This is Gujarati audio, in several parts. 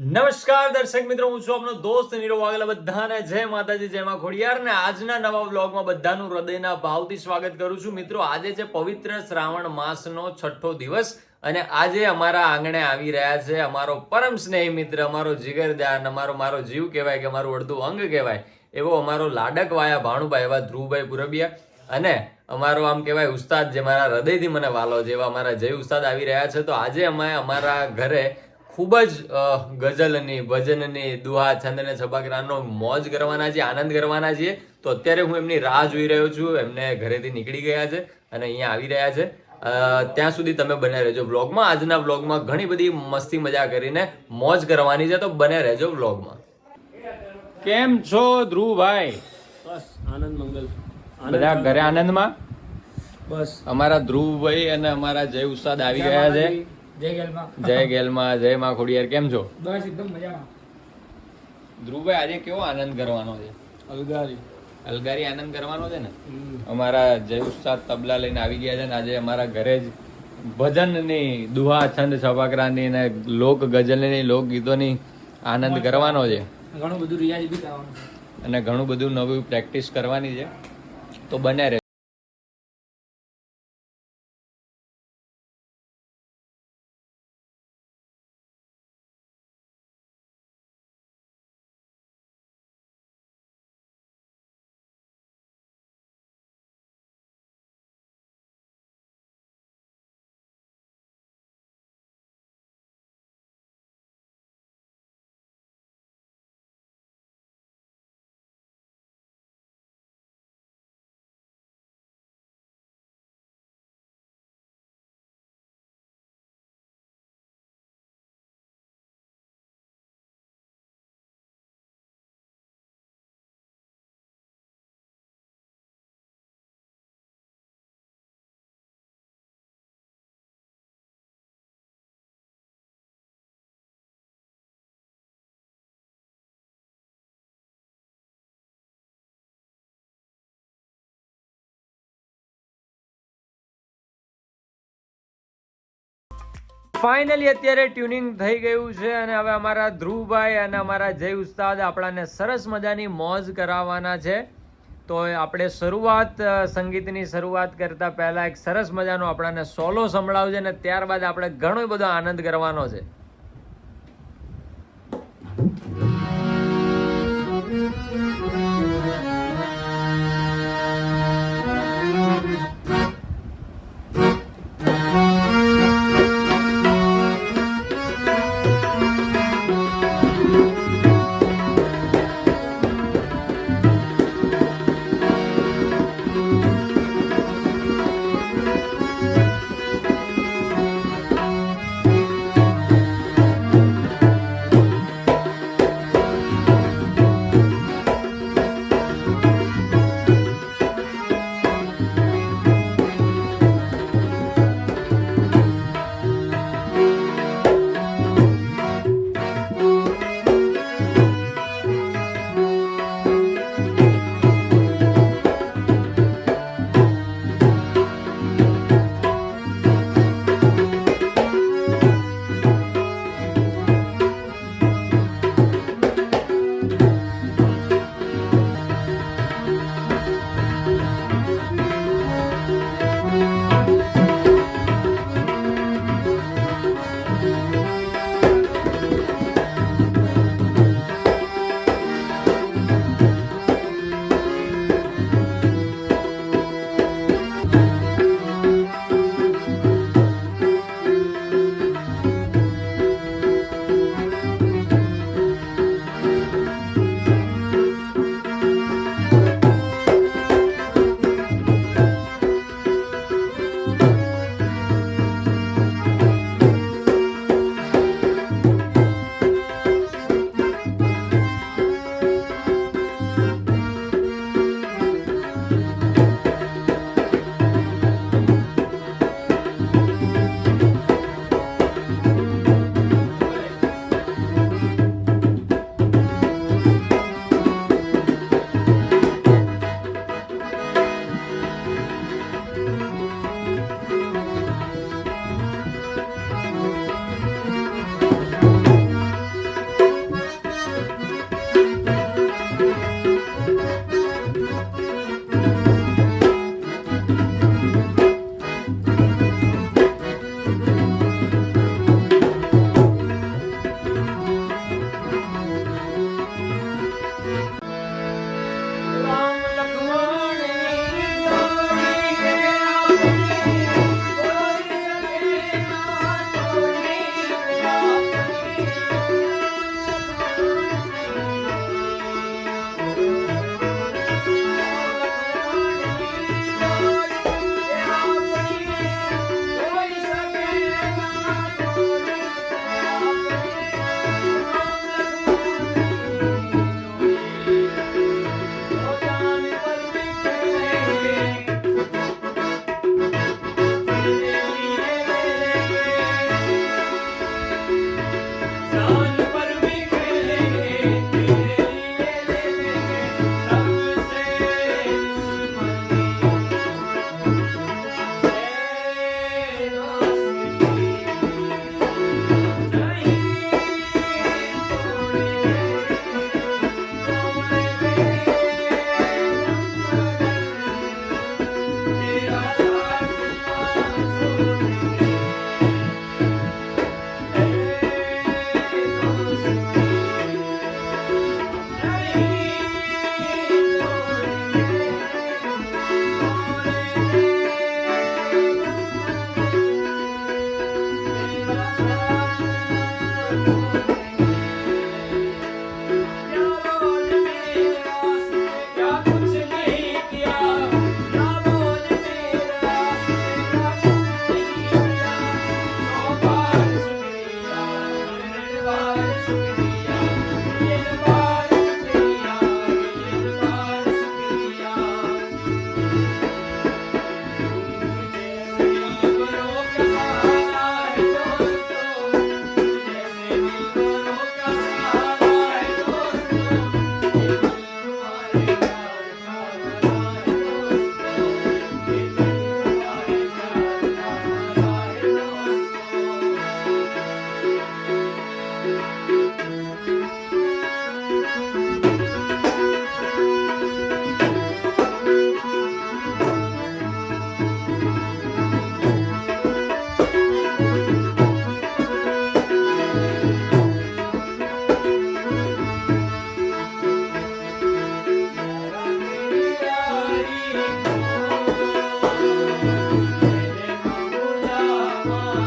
નમસ્કાર દર્શક મિત્રો, હું છું આપનો દોસ્ત નીરો વાઘેલા. બધાને જય માતાજી, જય માં ખોડિયાર. ને આજના નવા વ્લોગમાં બધાનું હૃદયના ભાવથી સ્વાગત કરું છું. મિત્રો, આજે છે પવિત્ર શ્રાવણ માસનો છઠ્ઠો દિવસ અને આજે અમારા આંગણે આવી રહ્યા છે અમારો પરમ સ્નેહી મિત્ર, અમારો જીગરદાન અમારો, મારો જીવ કહેવાય કે અમારું અડધું અંગ કહેવાય, એવો અમારો લાડક વાયા ભાણુભાઈ, એવા ધ્રુવભાઈ પુરબિયા અને અમારો આમ કહેવાય ઉસ્તાદ જે મારા હૃદયથી મને વાલો, જેવા અમારા જય ઉસ્તાદ આવી રહ્યા છે. તો આજે અમે અમારા ઘરે ખૂબ જ ગઝલની ભજનની દુહા છંદ અને છબાકરાનો મોજ કરવાના છીએ આનંદ કરવાના છીએ. તો અત્યારે હું એમની રાહ જોઈ રહ્યો છું. એમને ઘરેથી નીકળી ગયા છે અને અહીંયા આવી રહ્યા છે. ત્યાં સુધી તમે બને રહેજો વ્લોગમાં. આજના વ્લોગમાં ઘણી બધી મસ્તી મજા કરીને મોજ કરવાની છે. તો બને રહેજો વ્લોગમાં. કેમ છો ધ્રુવભાઈ? બસ આનંદ મંગલ. બધા ઘરે આનંદમાં? બસ. અમારા ધ્રુવભાઈ અને અમારા જય ઉસ્તાદ આવી ગયા છે. જય ગેલમાં. જય ગેલમાં જય માં ખોડિયાર કેમ છો? બસ એકદમ મજામાં. ધ્રુવભાઈ આજે કેવો આનંદ કરવાનો છે? અલગારી. અલગારી આનંદ કરવાનો છે ને? અમારા જય ઉત્સાહ તબલા લઈને આવી ગયા છે ને આજે અમારા ઘરે જ ભજનની દુહા છંદ સભાકરાની ને લોક ગઝલની લોક ગીતોની આનંદ કરવાનો છે. ઘણું બધું રિયાઝ બી કરવાનું છે. અને ઘણું બધું નવું પ્રેક્ટિસ કરવાની છે. તો બને રહે ફાઇનલી અત્યારે ટ્યુનિંગ થઈ ગયું છે અને હવે અમારા ધ્રુવભાઈ અને અમારા જય ઉસ્તાદ આપણાને સરસ મજાની મોજ કરાવવાના છે. તો આપણે શરૂઆત સંગીતની શરૂઆત કરતા પહેલા એક સરસ મજાનો આપણાને સોલો સંભળાવજે અને ત્યારબાદ આપણે ઘણો બધો આનંદ કરવાનો છે.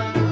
Thank you.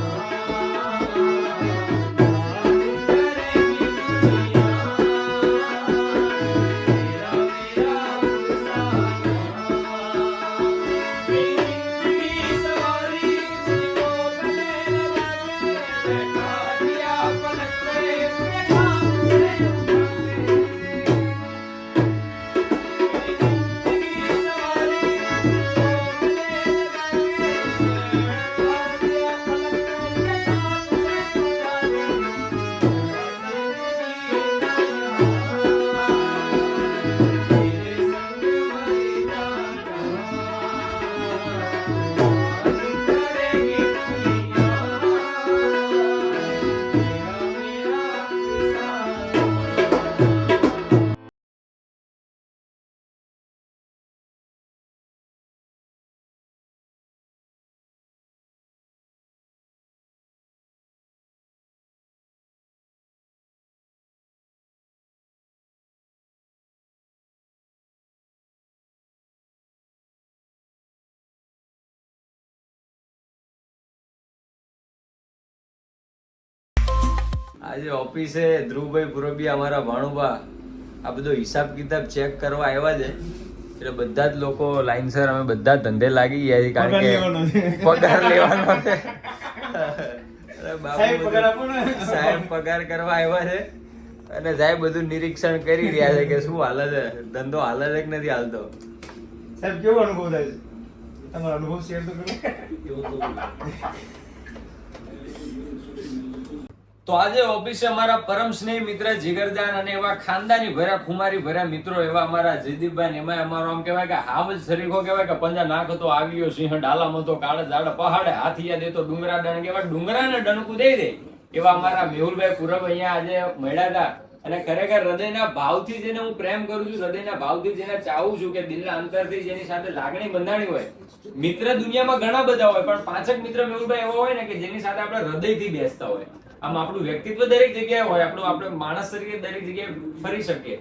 આજે ઓફિસે ધ્રુવભાઈ પુરબી અમારા ભાણુબા આ બધો હિસાબ કિતાબ ચેક કરવા આવ્યા છે. એટલે બધા જ લોકો લાઈનસર અમે બધા ધંધે લાગી ગયા છે કારણ પગાર લેવાનો કે પગાર લેવાનો છે. સાહેબ પગાર કરવા આવ્યા છે. અને સાહેબ બધું નિરીક્ષણ કરી રહ્યા છે કે શું હાલે છે. ધંધો હાલે છે કે નથી હાલતો? સાહેબ કેવો અનુભવ થાય છે? તમારો અનુભવ શેર તો કરો. તો આજે ઓફિસે અમારા પરમ સ્નેહી મિત્ર જીગરદાન અને એવા ખાનદાની ભર્યા ખુમારી ભર્યા મિત્રો એવા અમારા જયદીપભાઈ ને એમાં અમારો આમ કહેવાય કે હાવ જ સરીખો કહેવાય કે પંજા નાખ તો આવ્યો સિંહ ડાલામાં તો કાળે ઝાડ, પહાડે હાથિયા દે ડુંગરા ડણ કેવા ડુંગરાને ડણકું દઈ દે. એવા અમારા મેહુલભાઈ પૂરબ અહીંયા આજે મળ્યા હતા. અને ખરેખર હૃદયના ભાવથી જેને હું પ્રેમ કરું છું, હૃદયના ભાવથી જેને ચાહું છું કે દિલના અંતરથી જેની સાથે લાગણી બંધાણી હોય. મિત્ર દુનિયામાં ઘણા બધા હોય, પણ પાંચક મિત્ર મેહુલભાઈ એવો હોય ને કે જેની સાથે આપણે હૃદયથી બેસતા હોય. આમ આપણું વ્યક્તિત્વ દરેક જગ્યાએ હોય આપણું આપણે માણસ તરીકે દરેક જગ્યાએ ફરી શકીએ.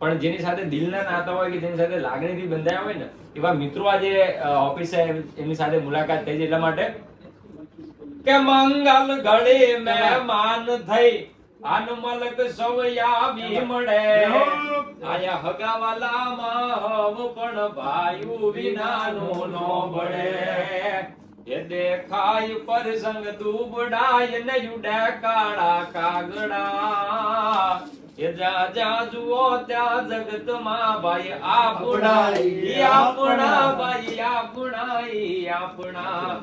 પણ જેની સાથે દિલના નાતા હોય કે જેની સાથે લાગણીથી બંધાયા હોય ને એવા મિત્રો આજે ઓફિસે એમની સાથે મુલાકાત થઈ છે એટલા માટે કે મંગલ ઘડી મહેમાન થઈ આનમલક સવયા મળે. આયા હગાવાલામાં હવ પણ ભાયુ વિનાનું નો બળે એ દેખાય પરસંગ દુબડાય ને યુડે કાળા કાગડા. એ જા જા જુઓ ત્યાં જગતમાં ભાઈ આપણા આપણા ભાઈ આપણા આપણા.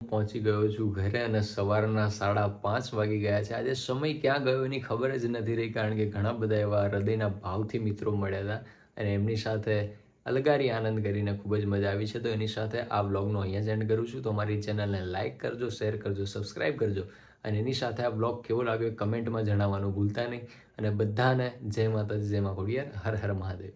પહોંચી ગયો છું ઘરે અને સવારના સાડા પાંચ વાગી ગયા છે. આજે સમય ક્યાં ગયો એની ખબર જ નથી રહી કારણ કે ઘણા બધા એવા હૃદયના ભાવથી મિત્રો મળ્યા હતા અને એમની સાથે અલગારી આનંદ કરીને ખૂબ જ મજા આવી છે. તો એની સાથે આ વ્લોગનો અહીંયા જ એન્ડ કરું છું. તો મારી ચેનલને લાઇક કરજો શેર કરજો સબસ્ક્રાઇબ કરજો અને એની સાથે આ બ્લોગ કેવો લાગ્યો કમેન્ટમાં જણાવવાનું ભૂલતા નહીં. અને બધાને જય માતાજી, જય મા ખોડિયાર. હર હર મહાદેવ.